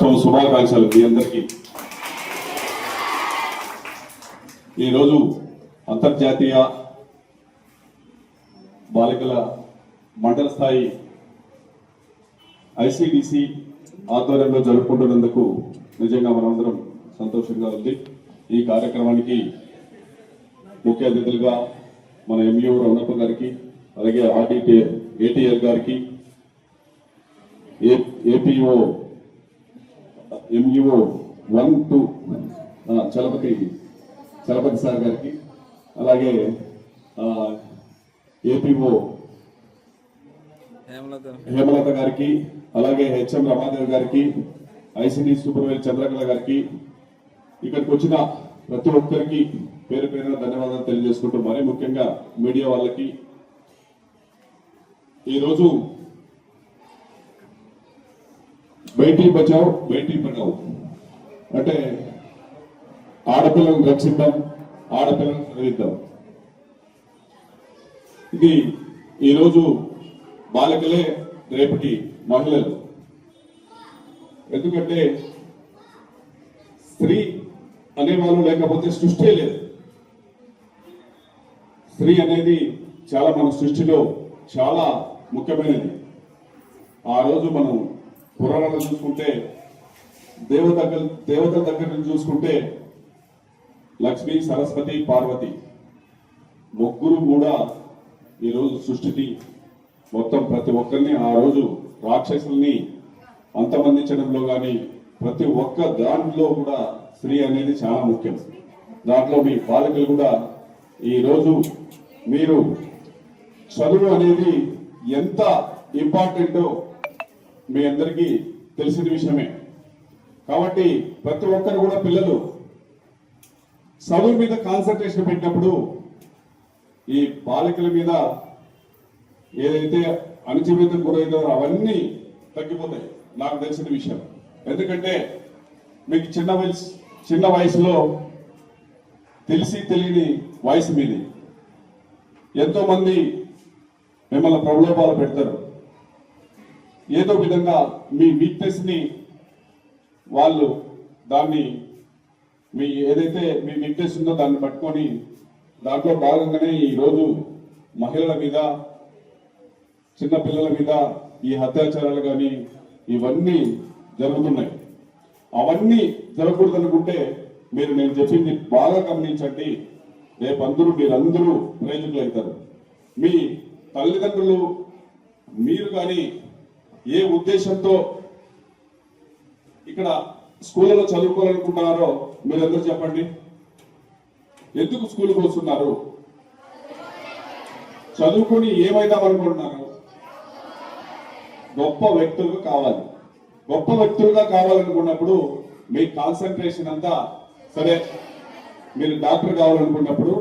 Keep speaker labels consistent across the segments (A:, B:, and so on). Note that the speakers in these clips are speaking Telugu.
A: శుభాకాంక్షలు మీ అందరికీ. ఈరోజు అంతర్జాతీయ బాలికల మండల స్థాయి ఐసిడిసి ఆధ్వర్యంలో జరుపుకుంటున్నందుకు నిజంగా మనందరం సంతోషంగా ఉంది. ఈ కార్యక్రమానికి ముఖ్య అతిథులుగా మన ఎంఈఓ రమణప్ప గారికి అలాగే ఆర్డిటి ఏటీఆర్ గారికి APO MEO one two Chalapathi Chalapathi sir గారికి అలాగే ఏపీఓ
B: హేమలత
A: గారికి అలాగే హెచ్ఎం రమాదేవి గారికి ఐసిడి సూపర్వైజర్ చంద్రకళ గారికి ఇక్కడికి వచ్చిన ప్రతి ఒక్కరికి పేరు పేరున ధన్యవాదాలు తెలియజేసుకుంటూ మరీ ముఖ్యంగా మీడియా వాళ్ళకి. ఈరోజు బేటీ బచావ్ బేటీ పడావ్. అంటే ఆడపిల్లలను రక్షిద్దాం ఆడపిల్లలను చదివిద్దాం ఇది ఈరోజు బాలికలే రేపటి మహిళలు. ఎందుకంటే స్త్రీ అనేవాళ్ళు లేకపోతే సృష్టి లేదు. స్త్రీ అనేది చాలా మన సృష్టిలో చాలా ముఖ్యమైనది. ఆ రోజు మనం పురాణాలు చూసుకుంటే దేవత దగ్గర దేవతల దగ్గర నుంచి చూసుకుంటే లక్ష్మి సరస్వతి పార్వతి ముగ్గురు కూడా ఈరోజు సృష్టిని మొత్తం ప్రతి ఒక్కరిని ఆ రోజు రాక్షసుల్ని అంతమందించడంలో కానీ ప్రతి ఒక్క దాంట్లో కూడా స్త్రీ అనేది చాలా ముఖ్యం. దాంట్లో మీ బాలికలు కూడా ఈరోజు మీరు చదువు అనేది ఎంత ఇంపార్టెంటో మీ అందరికీ తెలిసిన విషయమే. కాబట్టి ప్రతి ఒక్కరు కూడా పిల్లలు చదువు మీద కాన్సన్ట్రేషన్ పెట్టినప్పుడు ఈ బాలికల మీద ఏదైతే అణచివేత గురైందో అవన్నీ తగ్గిపోతాయి. నాకు తెలిసిన విషయం. ఎందుకంటే మీకు చిన్న వయసు చిన్న వయసులో తెలిసి తెలియని వయసు మీది. ఎంతోమంది మిమ్మల్ని ప్రలోభాలు పెడతారు. ఏదో విధంగా మీ వీక్నెస్ని వాళ్ళు దాన్ని మీ ఏదైతే మీ వీక్నెస్ ఉందో దాన్ని పట్టుకొని దాంట్లో భాగంగానే ఈరోజు మహిళల మీద చిన్నపిల్లల మీద ఈ అత్యాచారాలు కానీ ఇవన్నీ జరుగుతున్నాయి. అవన్నీ జరగకూడదు అనుకుంటే మీరు నేను చెప్పింది బాగా గమనించండి. రేపు అందరూ మీరందరూ ప్రయోజకులు అవుతారు మీ తల్లిదండ్రులు మీరు కానీ ఏ ఉద్దేశంతో ఇక్కడ స్కూళ్ళలో చదువుకోవాలనుకుంటున్నారో మీరందరూ చెప్పండి. ఎందుకు స్కూల్కి వస్తున్నారు? చదువుకొని ఏమైదాం అనుకుంటున్నారు? గొప్ప వ్యక్తులుగా కావాలి. గొప్ప వ్యక్తులుగా కావాలనుకున్నప్పుడు మీ కాన్సన్ట్రేషన్ అంతా సరే మీరు డాక్టర్ కావాలనుకున్నప్పుడు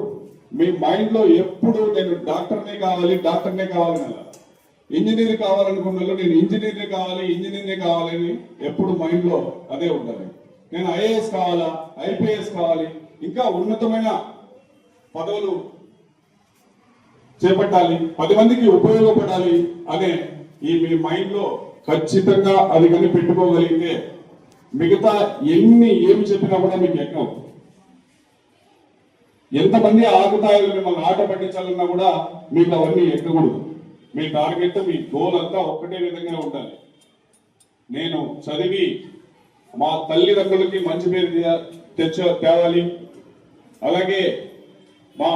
A: మీ మైండ్లో ఎప్పుడు నేను డాక్టర్నే కావాలి డాక్టర్నే కావాలి ఇంజనీర్ కావాలనుకున్న నేను ఇంజనీర్నే కావాలి ఇంజనీర్నే కావాలని ఎప్పుడు మైండ్లో అదే ఉండాలి. నేను ఐఏఎస్ కావాలా ఐపీఎస్ కావాలి ఇంకా ఉన్నతమైన పదవులు చేపట్టాలి పది మందికి ఉపయోగపడాలి అనే ఈ మీ మైండ్లో ఖచ్చితంగా అది కానీ పెట్టుకోగలిగితే మిగతా ఎన్ని ఏమి చెప్పినా కూడా మీకు యజ్ఞం ఎంతమంది ఆకుతాయిలు మిమ్మల్ని ఆట పట్టించాలన్నా కూడా మీకు అవన్నీ ఎక్కకూడదు. మీ టార్గెట్ మీ గోల్ అంతా ఒక్కటే విధంగా ఉండాలి. నేను చదివి మా తల్లిదండ్రులకి మంచి పేరు తెచ్చ తేవాలి. అలాగే మా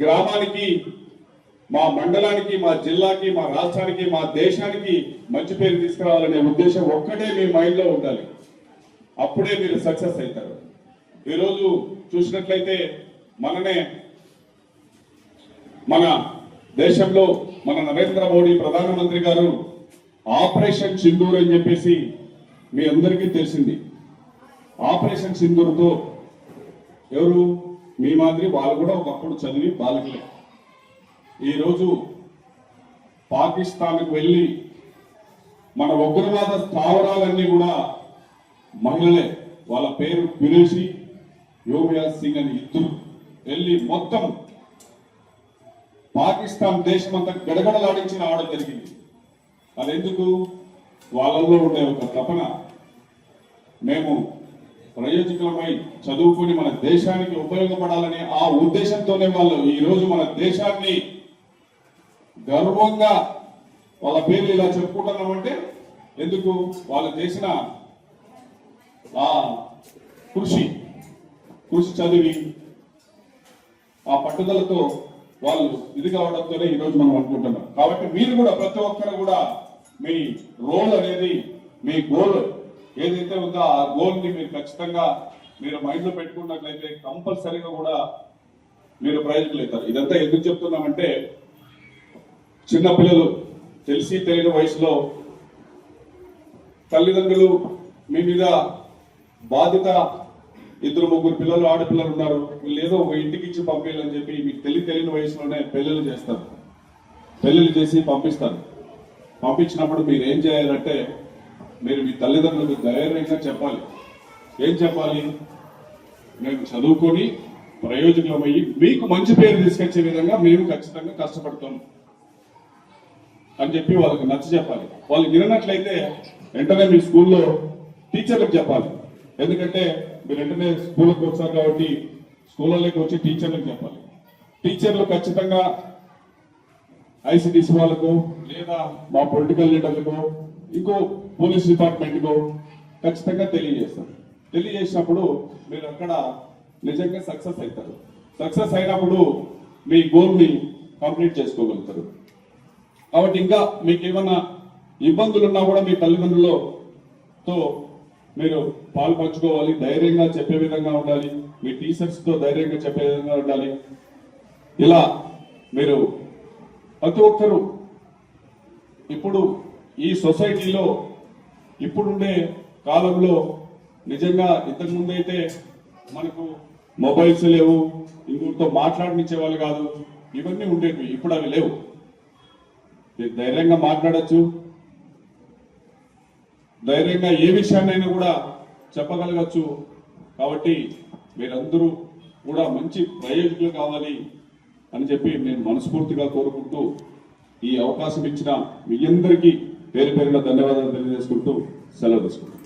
A: గ్రామానికి మా మండలానికి మా జిల్లాకి మా రాష్ట్రానికి మా దేశానికి మంచి పేరు తీసుకురావాలనే ఉద్దేశం ఒక్కటే మీ మైండ్లో ఉండాలి. అప్పుడే మీరు సక్సెస్ అవుతారు. ఈరోజు చూసినట్లయితే మననే మన దేశంలో మన నరేంద్ర మోడీ ప్రధానమంత్రి గారు ఆపరేషన్ సింధూర్ అని చెప్పేసి మీ అందరికీ తెలిసింది. ఆపరేషన్ సింధూర్తో ఎవరు? మీ మాదిరి వాళ్ళు కూడా ఒకప్పుడు చదివి బాలకలే. ఈరోజు పాకిస్తాన్కు వెళ్ళి మన ఉగ్రవాద స్థావరాలన్నీ కూడా మహిళలే. వాళ్ళ పేరు క్యురేషి యోగ్యాజ్ సింగ్ అని ఇద్దరు. వెళ్ళి మొత్తం పాకిస్తాన్ దేశం అంతా గడగడలాడించిన ఆడ జరిగింది. అదెందుకు వాళ్ళల్లో ఉండే ఒక తపన. మేము ప్రయోజకులమై చదువుకుని మన దేశానికి ఉపయోగపడాలనే ఆ ఉద్దేశంతోనే వాళ్ళు ఈరోజు మన దేశాన్ని గర్వంగా వాళ్ళ పేర్లు ఇలా చెప్పుకుంటున్నామంటే ఎందుకు? వాళ్ళు చేసిన ఆ కృషి కృషి చదివి ఆ పట్టుదలతో వాళ్ళు ఇది కావడంతోనే ఈరోజు మనం అనుకుంటున్నాం. కాబట్టి మీరు కూడా ప్రతి ఒక్కరు కూడా మీ రోల్ అనేది మీ గోల్ ఏదైతే ఉందో ఆ గోల్ని మీరు ఖచ్చితంగా మీరు మైండ్లో పెట్టుకున్నట్లయితే కంపల్సరీగా కూడా మీరు ప్రయోజకులు అవుతారు ఇదంతా ఎందుకు చెప్తున్నామంటే చిన్నపిల్లలు తెలిసి తెలియని వయసులో తల్లిదండ్రులు మీ మీద బాధ్యత ఇద్దరు ముగ్గురు పిల్లలు ఆడపిల్లలు ఉన్నారు. వీళ్ళు ఏదో ఒక ఇంటికి ఇచ్చి పంపించాలని చెప్పి మీకు తెలియ తెలియని వయసులోనే పెళ్ళిళ్ళు చేస్తారు. పెళ్ళిళ్ళు చేసి పంపిస్తారు. పంపించినప్పుడు మీరు ఏం చేయాలంటే మీరు మీ తల్లిదండ్రులకు ధైర్యంగా చెప్పాలి. ఏం చెప్పాలి? మేము చదువుకొని ప్రయోజనమయ్యి మీకు మంచి పేరు తీసుకొచ్చే విధంగా మేము ఖచ్చితంగా కష్టపడతాం అని చెప్పి వాళ్ళకి నచ్చ చెప్పాలి. వాళ్ళు వినట్లయితే వెంటనే మీ స్కూల్లో టీచర్లకు చెప్పాలి. ఎందుకంటే మీరు వెంటనే స్కూల్కి వచ్చారు కాబట్టి స్కూళ్ళలోకి వచ్చి టీచర్లకు చెప్పాలి. టీచర్లు ఖచ్చితంగా ఐసిడిసి వాళ్ళకు లేదా మా పొలిటికల్ లీడర్లకు ఇంకో పోలీస్ డిపార్ట్మెంట్కు ఖచ్చితంగా తెలియజేస్తారు. తెలియజేసినప్పుడు మీరు అక్కడ నిజంగా సక్సెస్ అవుతారు. సక్సెస్ అయినప్పుడు మీ గోల్ని కంప్లీట్ చేసుకోగలుగుతారు. కాబట్టి ఇంకా మీకు ఏమైనా ఇబ్బందులు ఉన్నా కూడా మీ తల్లిదండ్రులతో మీరు పాలు పంచుకోవాలి ధైర్యంగా చెప్పే విధంగా ఉండాలి. మీ టీచర్స్తో ధైర్యంగా చెప్పే విధంగా ఉండాలి. ఇలా మీరు ప్రతి ఒక్కరూ ఇప్పుడు ఈ సొసైటీలో ఇప్పుడుండే కాలంలో నిజంగా ఇంతకు అయితే మనకు మొబైల్స్ లేవు ఇంకొకరితో మాట్లాడనిచ్చే వాళ్ళు కాదు. ఇవన్నీ ఉండేవి ఇప్పుడు అవి లేవు. మీరు ధైర్యంగా మాట్లాడచ్చు. ధైర్యంగా ఏ విషయాన్నైనా కూడా చెప్పగలగచ్చు. కాబట్టి మీరందరూ కూడా మంచి ప్రయోజకులు కావాలి అని చెప్పి నేను మనస్ఫూర్తిగా కోరుకుంటూ ఈ అవకాశం ఇచ్చిన మీ అందరికీ పేరు పేరున ధన్యవాదాలు తెలియజేసుకుంటూ సెలవు తీసుకుంటాను